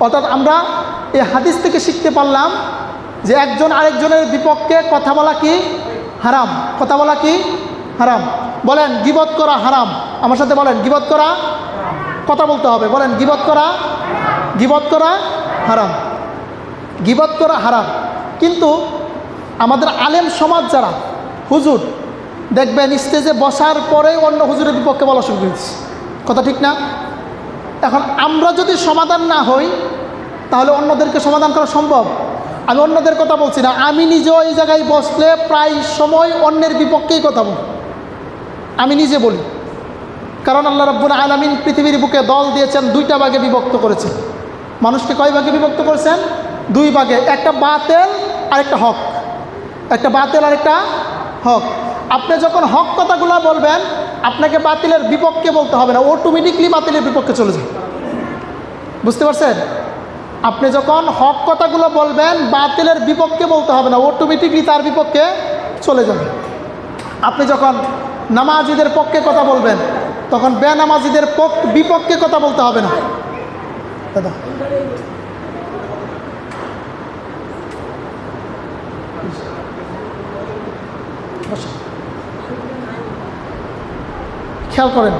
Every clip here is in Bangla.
অর্থাৎ আমরা এই হাদিস থেকে শিখতে পারলাম যে একজন আরেকজনের বিপক্ষে কথা বলা কি হারাম, কথা বলা কি হারাম। বলেন, গিবত করা হারাম। আমার সাথে বলেন, গিবত করা কথা বলতে হবে। বলেন, গিবত করা গিবত করা হারাম। গিবত করা হারাম। কিন্তু আমাদের আলেম সমাজ যারা, হুজুর, দেখবেন স্টেজে বসার পরেই অন্য হুজুরের বিপক্ষে বলা শুরু করেছি কথা ঠিক না? এখন আমরা যদি সমাধান না হই, তাহলে অন্যদেরকে সমাধান করা সম্ভব? আমি অন্যদের কথা বলছি না। আমি নিজেও এই জায়গায় বসলে প্রায় সময় অন্যের বিপক্ষেই কথা বলি। আমি নিজে বলি। কারণ আল্লাহ রব্বুল আলমিন পৃথিবীর বুকে দল দিয়েছেন, দুইটা ভাগে বিভক্ত করেছেন। মানুষকে কয় ভাগে বিভক্ত করেছেন? দুই ভাগে। একটা বাতেল আর একটা হক। একটা বাতেল আর একটা হক। আপনি যখন হক কথাগুলো বলবেন আপনাকে বাতিলের বিপক্ষে বলতে হবে না অটোমেটিকলি বাতিলের বিপক্ষে চলে যায় বুঝতে পারছেন? আপনি যখন হক কথাগুলো বলবেন, বাতিলের বিপক্ষে বলতে হবে না অটোমেটিকলি তার বিপক্ষে চলে যাবে। আপনি যখন নামাজিদের পক্ষে কথা বলবেন, তখন বেনামাজিদের পক্ষ বিপক্ষে কথা বলতে হবে না। দাদা। খেয়াল করেন।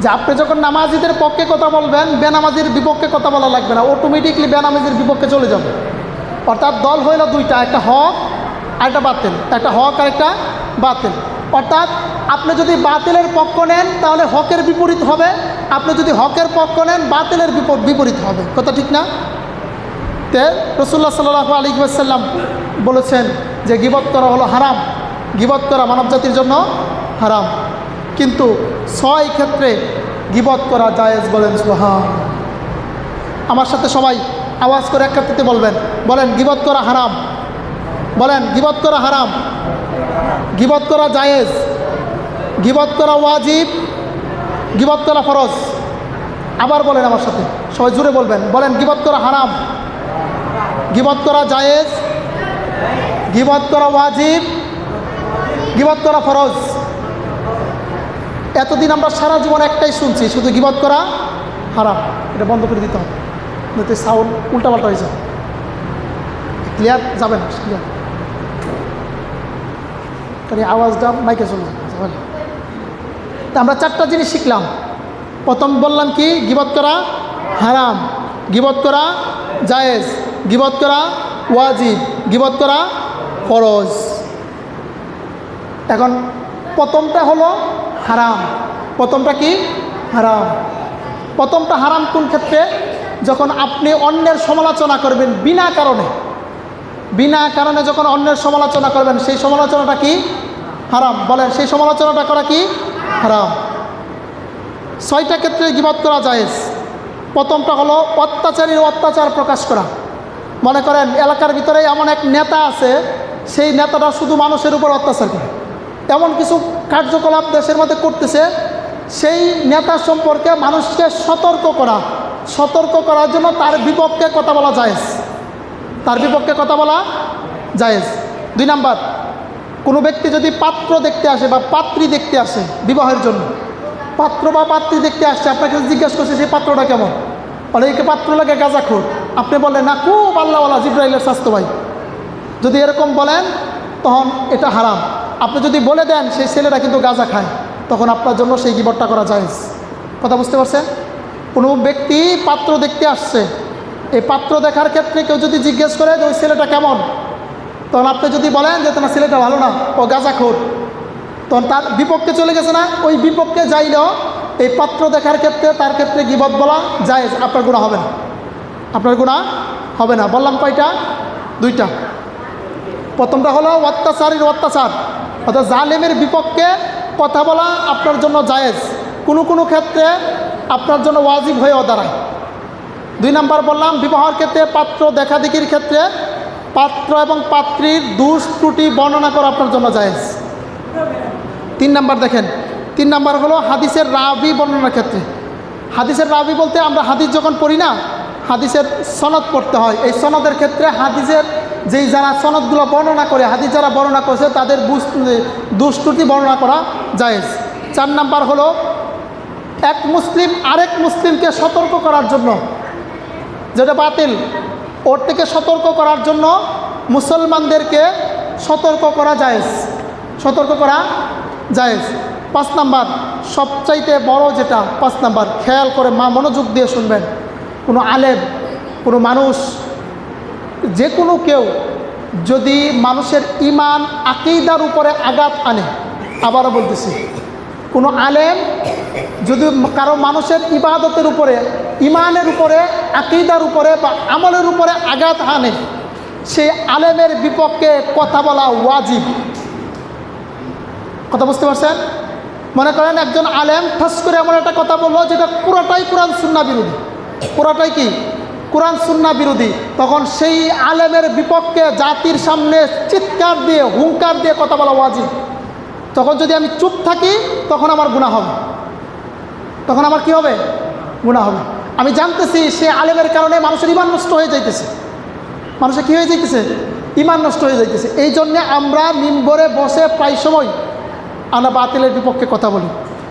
যে আপনি যখন নামাজিদের পক্ষে কথা বলবেন, বেনামাজির বিপক্ষে কথা বলা লাগবে না অটোমেটিকলি বেনামাজির বিপক্ষে চলে যাবে। অর্থাৎ দল হইল দুইটা, একটা হক আর একটা বাতিল। একটা হক আর একটা বাতিল। অর্থাৎ আপনি যদি বাতিলের পক্ষ নেন, তাহলে হকের বিপরীত হবে। আপনি যদি হকের পক্ষ নেন, বাতিলের বিপ- বিপরীত হবে। কথা ঠিক না? তে রসুল্লাহ সাল্লাহ আলী সাল্লাম বলেছেন যে গিবত করা হলো হারাম। গিবত করা মানব জাতির জন্য হারাম। কিন্তু ছয় ক্ষেত্রে গিবত করা জায়েজ বলেন সুহা আমার সাথে সবাই আওয়াজ করে এক ক্ষেত্রে বলবেন বলেন গিবত করা হারাম বলেন গিবত করা হারাম গিবত করা জায়েজ গিবত করা ওয়াজিব গিবত করা ফরজ আবার বলেন আমার সাথে সবাই জুড়ে বলবেন বলেন গিবত করা হারাম গিবত করা জায়েজ গিবত করা ওয়াজিব গিবত করা ফরজ এতদিন আমরা সারা জীবন একটাই শুনছি, শুধু গিবত করা হারাম। এটা বন্ধ করে দিতে হবে। নয়তো সাউন্ড উল্টাপাল্টা হয়ে যাবে। ক্লিয়ার যাবে না ক্লিয়ার তাহলে আওয়াজটা মাইকে চলে যাবে। তা আমরা চারটা জিনিস শিখলাম। প্রথম বললাম কি? গিবত করা হারাম। গিবত করা জায়েজ। গিবত করা ওয়াজিব। গিবত করা ফরজ। এখন প্রথমটা হলো হারাম। প্রথমটা কি? হারাম। প্রথমটা হারাম কোন ক্ষেত্রে? যখন আপনি অন্যের সমালোচনা করবেন বিনা কারণে। বিনা কারণে যখন অন্যের সমালোচনা করবেন, সেই সমালোচনাটা কি? হারাম। বলেন, সেই সমালোচনাটা করা কি? হারাম। ছয়টা ক্ষেত্রে গিবাদ করা জায়েজ। প্রথমটা হলো অত্যাচারীর অত্যাচার প্রকাশ করা। মনে করেন, এলাকার ভিতরে এমন এক নেতা আছে, সেই নেতাটা শুধু মানুষের উপর অত্যাচার করে। এমন কিছু কার্যকলাপ দেশের মধ্যে করতেছে, সেই নেতা সম্পর্কে মানুষকে সতর্ক করা, সতর্ক করার জন্য তার বিপক্ষে কথা বলা জায়েজ। তার বিপক্ষে কথা বলা জায়েজ। দুই নাম্বার, কোনো ব্যক্তি যদি পাত্র দেখতে আসে বা পাত্রী দেখতে আসে বিবাহের জন্য, পাত্র বা পাত্রী দেখতে আসছে আপনাকে জিজ্ঞেস করছে, সেই পাত্রটা কেমন? অনেকে পাত্র লাগে গাঁজাখোর। আপনি বললেন, না, খুব আল্লাহওয়ালা, জিব্রাইলের স্বাস্থ্য ভাই যদি এরকম বলেন, তখন এটা হারাম। আপনি যদি বলে দেন, সেই ছেলেরা কিন্তু গাঁজা খায়, তখন আপনার জন্য সেই গিবটটা করা যায় কথা বুঝতে পারছেন? কোনো ব্যক্তি পাত্র দেখতে আসছে, এই পাত্র দেখার ক্ষেত্রে কেউ যদি জিজ্ঞেস করে যে ওই ছেলেটা কেমন, তখন আপনি যদি বলেন যে তোমার ছেলেটা ভালো না, ও গাঁজা গাঁজাখোর তখন তার বিপক্ষে চলে গেছে না, ওই বিপক্ষে যাইলেও এই পাত্র দেখার ক্ষেত্রে, তার ক্ষেত্রে গিবত বলা যায় আপনার গুণা হবে না। আপনার গুণা হবে না। বললাম কয়টা? দুইটা। প্রথমটা হলো অত্যাচারীর অত্যাচার অর্থাৎ জালেমের বিপক্ষে কথা বলা আপনার জন্য জায়েজ। কোনো কোনো ক্ষেত্রে আপনার জন্য ওয়াজিব হয়েও দাঁড়ায়। দুই নাম্বার বললাম, বিবাহের ক্ষেত্রে পাত্র দেখাদেখির ক্ষেত্রে পাত্র এবং পাত্রীর দুষ ত্রুটি বর্ণনা করা আপনার জন্য জায়েজ। তিন নাম্বার দেখেন, তিন নাম্বার হলো হাদিসের রাবি বর্ণনার ক্ষেত্রে। হাদিসের রাবি বলতে আমরা হাদিস যখন পড়ি না, হাদিসের সনদ পড়তে হয়। এই সনদের ক্ষেত্রে হাদিসের যেই যারা সনদগুলো বর্ণনা করে, হাদিস যারা বর্ণনা করেছে, তাদের দুষ্কৃতি বর্ণনা করা জায়েজ। চার নাম্বার হলো, এক মুসলিম আরেক মুসলিমকে সতর্ক করার জন্য, যেটা বাতিল। ওর থেকে সতর্ক করার জন্য মুসলমানদেরকে সতর্ক করা জায়েজ। সতর্ক করা জায়েজ। পাঁচ নাম্বার, সবচাইতে বড় যেটা, পাঁচ নাম্বার, খেয়াল করে মা মনোযোগ দিয়ে শুনবেন। কোনো আলেম, কোনো মানুষ যে কোনো কেউ যদি মানুষের ইমান, আকিদার উপরে আঘাত আনে, আবারও বলতেছি, কোনো আলেম যদি কারও মানুষের ইবাদতের উপরে, ইমানের উপরে, আকিদার উপরে বা আমলের উপরে আঘাত আনে সেই আলেমের বিপক্ষে কথা বলা ওয়াজিব। কথা বুঝতে পারছেন? মনে করেন একজন আলেম ঠাস করে এমন একটা কথা বলল, যেটা পুরোটাই কোরআন সুন্না বিরোধী। পুরোটাই কি? কোরআন সুন্না বিরোধী, তখন সেই আলেমের বিপক্ষে জাতির সামনে চিৎকার দিয়ে, হুঙ্কার দিয়ে কথা বলা ওয়াজিব। তখন যদি আমি চুপ থাকি, তখন আমার গুণা হবে। তখন আমার কি হবে? গুণা হবে। আমি জানতেছি সে আলেমের কারণে মানুষের ইমান নষ্ট হয়ে যাইতেছে। মানুষের কী হয়ে যাইতেছে? ইমান নষ্ট হয়ে যাইতেছে। এই জন্যে আমরা মিম্বরে বসে প্রায় সময় আমরা বাতিলের বিপক্ষে কথা বলি।